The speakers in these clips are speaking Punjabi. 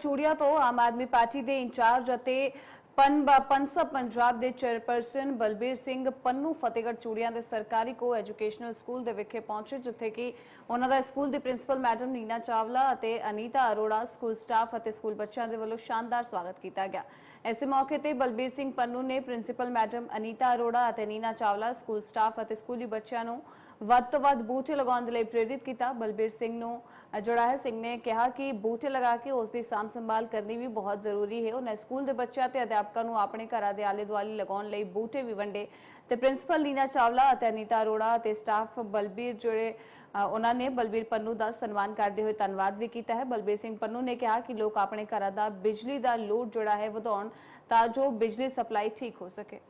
ਚੂੜੀਆ ਤੋਂ ਆਮ ਆਦਮੀ ਪਾਰਟੀ ਦੇ ਇੰਚਾਰਜ ਅਤੇ ਪਨ ਪੰਸਾ ਪੰਜਾਬ ਦੇ ਚੇਅਰਪਰਸਨ ਬਲਬੀਰ ਸਿੰਘ ਪੰਨੂ ਫਤਿਹਗੜ੍ਹ ਚੂੜੀਆਂ ਦੇ ਸਰਕਾਰੀ ਕੋ ਐਜੂਕੇਸ਼ਨਲ ਸਕੂਲ ਦੇ ਵਿਖੇ ਪਹੁੰਚੇ, ਜਿੱਥੇ ਕਿ ਉਹਨਾਂ ਦਾ ਸਕੂਲ ਦੀ ਪ੍ਰਿੰਸੀਪਲ ਮੈਡਮ ਨੀਨਾ ਚਾਵਲਾ ਅਤੇ ਅਨੀਤਾ ਅਰੋੜਾ ਸਕੂਲ ਸਟਾਫ ਅਤੇ ਸਕੂਲ ਬੱਚਿਆਂ ਦੇ ਵੱਲੋਂ ਸ਼ਾਨਦਾਰ ਸਵਾਗਤ ਕੀਤਾ ਗਿਆ। ਇਸੇ ਮੌਕੇ ਤੇ ਬਲਬੀਰ ਸਿੰਘ ਪੰਨੂ ਨੇ ਪ੍ਰਿੰਸੀਪਲ ਮੈਡਮ ਅਨੀਤਾ ਅਰੋੜਾ ਅਤੇ ਨੀਨਾ ਚਾਵਲਾ ਸਕੂਲ ਸਟਾਫ ਅਤੇ ਸਕੂਲੀ ਬੱਚਿਆਂ ਨੂੰ ਵੱਧ ਤੋਂ ਵੱਧ ਬੂਟੇ ਲਗਾਉਣ ਦੇ ਲਈ ਪ੍ਰੇਰਿਤ ਕੀਤਾ। ਬਲਬੀਰ ਸਿੰਘ ਨੂੰ ਜਿਹੜਾ ਹੈ, ਸਿੰਘ ਨੇ ਕਿਹਾ ਕਿ ਬੂਟੇ ਲਗਾ ਕੇ ਉਸ ਦੀ ਸਾਂਭ ਸੰਭਾਲ ਕਰਨੀ ਵੀ ਬਹੁਤ ਜ਼ਰੂਰੀ ਹੈ। ਉਹਨਾਂ ਸਕੂਲ ਦੇ ਬੱਚਿਆਂ ਤੇ ਅਧਿਆਪਕਾਂ ਨੂੰ ਆਪਣੇ ਘਰਾਂ ਦੇ ਆਲੇ ਦੁਆਲੇ ਲਗਾਉਣ ਲਈ ਬੂਟੇ ਵੀ ਵੰਡੇ। ਤੇ ਪ੍ਰਿੰਸੀਪਲ ਨੀਨਾ ਚਾਵਲਾ ਅਤੇ ਅਨੀਤਾ ਅਰੋੜਾ ਤੇ ਸਟਾਫ ਬਲਬੀਰ ਜਿਹੜੇ ਉਹਨਾਂ ਨੇ ਬਲਬੀਰ ਪੰਨੂ ਦਾ ਸਨਮਾਨ ਕਰਦੇ ਹੋਏ ਧੰਨਵਾਦ ਵੀ ਕੀਤਾ ਹੈ। ਬਲਬੀਰ ਸਿੰਘ ਪੰਨੂ ਨੇ ਕਿਹਾ ਕਿ ਲੋਕ ਆਪਣੇ ਘਰਾਂ ਦਾ ਬਿਜਲੀ ਦਾ ਲੋਡ ਜਿਹੜਾ ਹੈ ਵਧਾਉਣ ਤਾਂ ਜੋ ਬਿਜਲੀ ਸਪਲਾਈ ਠੀਕ ਹੋ ਸਕੇ।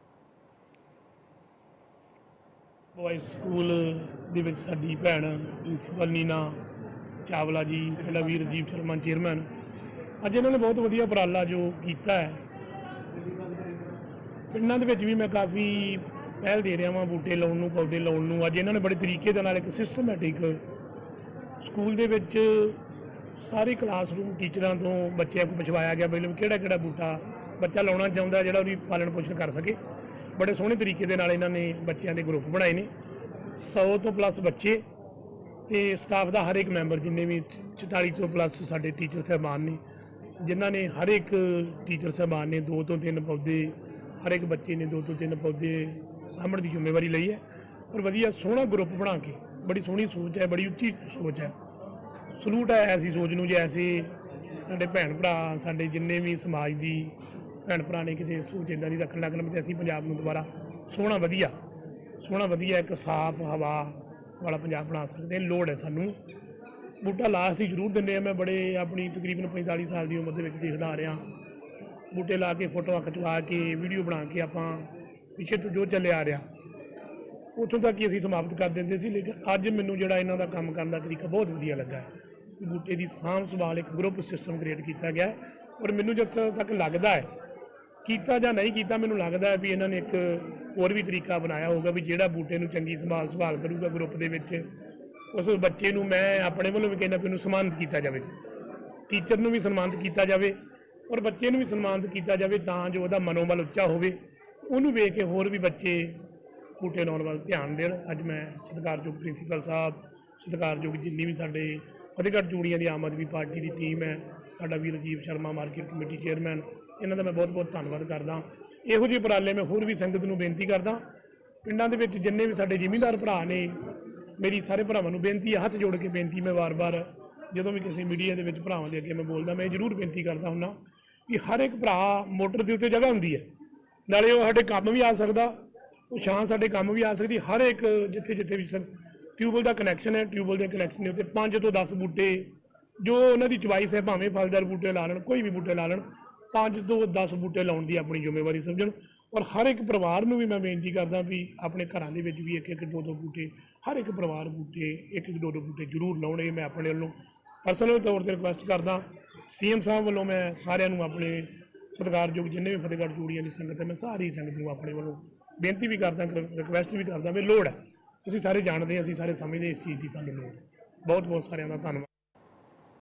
ਬॉयਜ਼ ਸਕੂਲ ਦੇ ਵਿੱਚ ਸਾਡੀ ਭੈਣ ਪ੍ਰਿੰਸੀਪਲ ਨੀਨਾ ਚਾਵਲਾ ਜੀ, ਸਾਡਾ ਵੀਰ ਰਜੀਵ ਸ਼ਰਮਾ, ਚੇਅਰਮੈਨ। ਅੱਜ ਇਹਨਾਂ ਨੇ ਬਹੁਤ ਵਧੀਆ ਉਪਰਾਲਾ ਜੋ ਕੀਤਾ ਹੈ। ਪਿੰਡਾਂ ਦੇ ਵਿੱਚ ਵੀ ਮੈਂ ਕਾਫੀ ਪਹਿਲ ਦੇ ਰਿਹਾ ਵਾਂ, ਬੂਟੇ ਲਾਉਣ ਨੂੰ, ਪੌਦੇ ਲਾਉਣ ਨੂੰ। ਅੱਜ ਇਹਨਾਂ ਨੇ ਬੜੇ ਤਰੀਕੇ ਦੇ ਨਾਲ ਇੱਕ ਸਿਸਟਮੈਟਿਕ ਸਕੂਲ ਦੇ ਵਿੱਚ ਸਾਰੇ ਕਲਾਸਰੂਮ ਟੀਚਰਾਂ ਤੋਂ ਬੱਚਿਆਂ ਨੂੰ ਪੁੱਛਵਾਇਆ ਗਿਆ ਬਈ ਕਿਹੜਾ ਕਿਹੜਾ ਬੂਟਾ ਬੱਚਾ ਲਾਉਣਾ ਚਾਹੁੰਦਾ, ਜਿਹੜਾ ਉਹਦੀ ਪਾਲਣ ਪੋਸ਼ਣ ਕਰ ਸਕੇ। ਬੜੇ ਸੋਹਣੇ ਤਰੀਕੇ ਦੇ ਨਾਲ ਇਹਨਾਂ ਨੇ ਬੱਚਿਆਂ ਦੇ ਗਰੁੱਪ ਬਣਾਏ ਨੇ। 100 ਤੋਂ ਪਲੱਸ ਬੱਚੇ ਤੇ ਸਟਾਫ ਦਾ ਹਰ ਇੱਕ ਮੈਂਬਰ ਜਿੰਨੇ ਵੀ 44 ਤੋਂ ਪਲੱਸ ਸਾਡੇ ਟੀਚਰ ਸਾਹਿਬਾਨ ਨੇ, ਜਿਨ੍ਹਾਂ ਨੇ ਹਰ ਇੱਕ ਟੀਚਰ ਸਾਹਿਬਾਨ ਨੇ, ਦੋ ਤੋਂ ਤਿੰਨ ਪੌਦੇ, ਹਰ ਇੱਕ ਬੱਚੇ ਨੇ ਦੋ ਤੋਂ ਤਿੰਨ ਪੌਦੇ ਸਾਂਭਣ ਦੀ ਜ਼ਿੰਮੇਵਾਰੀ ਲਈ ਹੈ। ਪਰ ਵਧੀਆ ਸੋਹਣਾ ਗਰੁੱਪ ਬਣਾ ਕੇ, ਬੜੀ ਸੋਹਣੀ ਸੋਚ ਹੈ, ਬੜੀ ਉੱਚੀ ਸੋਚ ਹੈ। ਸਲੂਟ ਹੈ ਐਸੀ ਸੋਚ ਨੂੰ ਜੇ ਐਸੇ ਸਾਡੇ ਭੈਣ ਭਰਾ, ਸਾਡੇ ਜਿੰਨੇ ਵੀ ਸਮਾਜ ਦੀ ਭੈਣ ਭਰਾ ਨੇ ਕਿਤੇ ਸੋਚ ਇਦਾਂ ਦੀ ਰੱਖਣ ਲੱਗਣ ਤੇ ਅਸੀਂ ਪੰਜਾਬ ਨੂੰ ਦੁਬਾਰਾ ਸੋਹਣਾ ਵਧੀਆ ਸੋਹਣਾ ਵਧੀਆ ਇੱਕ ਸਾਫ਼ ਹਵਾ ਵਾਲਾ ਪੰਜਾਬ ਬਣਾ ਸਕਦੇ ਲੋੜ ਹੈ ਸਾਨੂੰ। ਬੂਟਾ ਲਾਸਟ ਹੀ ਜ਼ਰੂਰ ਦਿੰਦੇ ਆ ਮੈਂ ਬੜੇ ਆਪਣੀ ਤਕਰੀਬਨ 45 ਸਾਲ ਦੀ ਉਮਰ ਦੇ ਵਿੱਚ ਦੇਖਦਾ ਆ ਰਿਹਾ। ਬੂਟੇ ਲਾ ਕੇ ਫੋਟੋਆਂ ਖਿਚਵਾ ਕੇ, ਵੀਡੀਓ ਬਣਾ ਕੇ ਆਪਾਂ ਪਿੱਛੇ ਤੋਂ ਜੋ ਚੱਲਿਆ ਆ ਰਿਹਾ। ਉੱਥੋਂ ਤੱਕ ਹੀ ਅਸੀਂ ਸਮਾਪਤ ਕਰ ਦਿੰਦੇ ਸੀ, ਲੇਕਿਨ ਅੱਜ ਮੈਨੂੰ ਜਿਹੜਾ ਇਹਨਾਂ ਦਾ ਕੰਮ ਕਰਨ ਦਾ ਤਰੀਕਾ ਬਹੁਤ ਵਧੀਆ ਲੱਗਾ ਬੂਟੇ ਦੀ ਸਾਂਭ ਸੰਭਾਲ ਇੱਕ ਗਰੁੱਪ ਸਿਸਟਮ ਕ੍ਰੀਏਟ ਕੀਤਾ ਗਿਆ ਔਰ ਮੈਨੂੰ ਜਿੱਥੋਂ ਤੱਕ ਲੱਗਦਾ ਹੈ ਕੀਤਾ ਜਾਂ ਨਹੀਂ ਕੀਤਾ, ਮੈਨੂੰ ਲੱਗਦਾ ਹੈ ਵੀ ਇਹਨਾਂ ਨੇ ਇੱਕ ਹੋਰ ਵੀ ਤਰੀਕਾ ਬਣਾਇਆ ਹੋਊਗਾ ਵੀ ਜਿਹੜਾ ਬੂਟੇ ਨੂੰ ਚੰਗੀ ਸੰਭਾਲ ਸੰਭਾਲ ਕਰੂਗਾ ਗਰੁੱਪ ਦੇ ਵਿੱਚ, ਉਸ ਬੱਚੇ ਨੂੰ ਮੈਂ ਆਪਣੇ ਵੱਲੋਂ ਵੀ ਕਹਿੰਦਾ ਵੀ ਉਹਨੂੰ ਸਨਮਾਨਿਤ ਕੀਤਾ ਜਾਵੇ। ਟੀਚਰ ਨੂੰ ਵੀ ਸਨਮਾਨਿਤ ਕੀਤਾ ਜਾਵੇ ਔਰ ਬੱਚੇ ਨੂੰ ਵੀ ਸਨਮਾਨਿਤ ਕੀਤਾ ਜਾਵੇ ਤਾਂ ਜੋ ਉਹਦਾ ਮਨੋਬਲ ਉੱਚਾ ਹੋਵੇ। ਉਹਨੂੰ ਵੇਖ ਕੇ ਹੋਰ ਵੀ ਬੱਚੇ ਬੂਟੇ ਲਾਉਣ ਵੱਲ ਧਿਆਨ ਦੇਣ। ਅੱਜ ਮੈਂ ਸਤਿਕਾਰਯੋਗ ਪ੍ਰਿੰਸੀਪਲ ਸਾਹਿਬ, ਸਤਿਕਾਰਯੋਗ ਜਿੰਨੀ ਵੀ ਸਾਡੇ ਫਤਿਹਗੜ੍ਹ ਚੂੜੀਆਂ ਦੀ ਆਮ ਆਦਮੀ ਪਾਰਟੀ ਦੀ ਟੀਮ ਹੈ, ਸਾਡਾ ਵੀਰ Rajiv Sharma market committee chairman ਇਹਨਾਂ ਦਾ ਮੈਂ ਬਹੁਤ-ਬਹੁਤ ਧੰਨਵਾਦ ਕਰਦਾ। ਇਹੋ ਜਿਹੇ ਉਪਰਾਲੇ ਮੈਂ ਹੋਰ ਵੀ ਸੰਗਤ ਨੂੰ ਬੇਨਤੀ ਕਰਦਾ। ਪਿੰਡਾਂ ਦੇ ਵਿੱਚ ਜਿੰਨੇ ਵੀ ਸਾਡੇ ਜ਼ਿਮੀਂਦਾਰ ਭਰਾ ਨੇ, ਮੇਰੀ ਸਾਰੇ ਭਰਾਵਾਂ ਨੂੰ ਬੇਨਤੀ ਹੈ, ਹੱਥ ਜੋੜ ਕੇ ਬੇਨਤੀ ਮੈਂ ਵਾਰ-ਵਾਰ, ਜਦੋਂ ਵੀ ਕਿਸੇ ਮੀਡੀਆ ਦੇ ਵਿੱਚ ਭਰਾਵਾਂ ਦੇ ਅੱਗੇ ਮੈਂ ਬੋਲਦਾ, ਮੈਂ ਜ਼ਰੂਰ ਬੇਨਤੀ ਕਰਦਾ ਹੁੰਨਾ ਕਿ ਹਰ ਇੱਕ ਭਰਾ ਮੋਟਰ ਦੇ ਉੱਤੇ ਜਗ੍ਹਾ ਹੁੰਦੀ ਹੈ। ਨਾਲੇ ਉਹ ਸਾਡੇ ਕੰਮ ਵੀ ਆ ਸਕਦਾ, ਉਹ ਛਾਂ ਸਾਡੇ ਕੰਮ ਵੀ ਆ ਸਕਦੀ, ਹਰ ਇੱਕ ਜਿੱਥੇ ਜਿੱਥੇ ਵੀ ਸਨ ਟਿਊਬਲ ਦਾ ਕਨੈਕਸ਼ਨ ਹੈ ਟਿਊਬਲ ਦੇ ਕਨੈਕਸ਼ਨ ਦੇ ਉੱਤੇ 5 ਤੋਂ 10 ਬੂਟੇ, ਜੋ ਉਹਨਾਂ ਦੀ ਚੁਆਇਸ ਹੈ ਭਾਵੇਂ ਫਲਦਾਰ ਬੂਟੇ ਲਾ ਲੈਣ, ਕੋਈ ਵੀ ਬੂਟੇ ਲਾ ਲੈਣ 5 ਤੋਂ 10 ਬੂਟੇ ਲਾਉਣ ਦੀ ਆਪਣੀ ਜ਼ਿੰਮੇਵਾਰੀ ਸਮਝਣ ਔਰ ਹਰ ਇੱਕ ਪਰਿਵਾਰ ਨੂੰ ਵੀ ਮੈਂ ਬੇਨਤੀ ਕਰਦਾ ਵੀ ਆਪਣੇ ਘਰਾਂ ਦੇ ਵਿੱਚ ਵੀ ਇੱਕ ਇੱਕ ਦੋ ਦੋ ਬੂਟੇ, ਹਰ ਇੱਕ ਪਰਿਵਾਰ ਬੂਟੇ, ਇੱਕ ਇੱਕ ਦੋ ਦੋ ਬੂਟੇ ਜ਼ਰੂਰ ਲਾਉਣੇ ਮੈਂ ਆਪਣੇ ਵੱਲੋਂ। ਪਰਸਨਲ ਤੌਰ ਤੇ ਰਿਕੁਐਸਟ ਕਰਦਾ ਸੀਐਮ ਸਾਹਿਬ ਵੱਲੋਂ ਮੈਂ ਸਾਰਿਆਂ ਨੂੰ ਆਪਣੇ ਸਤਿਕਾਰਯੋਗ ਜਿੰਨੇ ਵੀ ਫਤਿਹਗੜ੍ਹ ਚੂੜੀਆਂ ਦੀ ਸੰਗਤ ਹੈ, ਮੈਂ ਸਾਰੀ ਸੰਗਤ ਨੂੰ ਆਪਣੇ ਵੱਲੋਂ ਬੇਨਤੀ ਵੀ ਕਰਦਾ ਰਿਕੁਐਸਟ ਵੀ ਕਰਦਾ ਵੀ ਲੋੜ ਹੈ। ਅਸੀਂ ਸਾਰੇ ਜਾਣਦੇ ਹਾਂ, ਅਸੀਂ ਸਾਰੇ ਸਮਝਦੇ ਇਸ ਚੀਜ਼ ਦੀ ਸਾਨੂੰ ਲੋੜ ਹੈ। ਬਹੁਤ ਬਹੁਤ ਸਾਰਿਆਂ ਦਾ ਧੰਨਵਾਦ।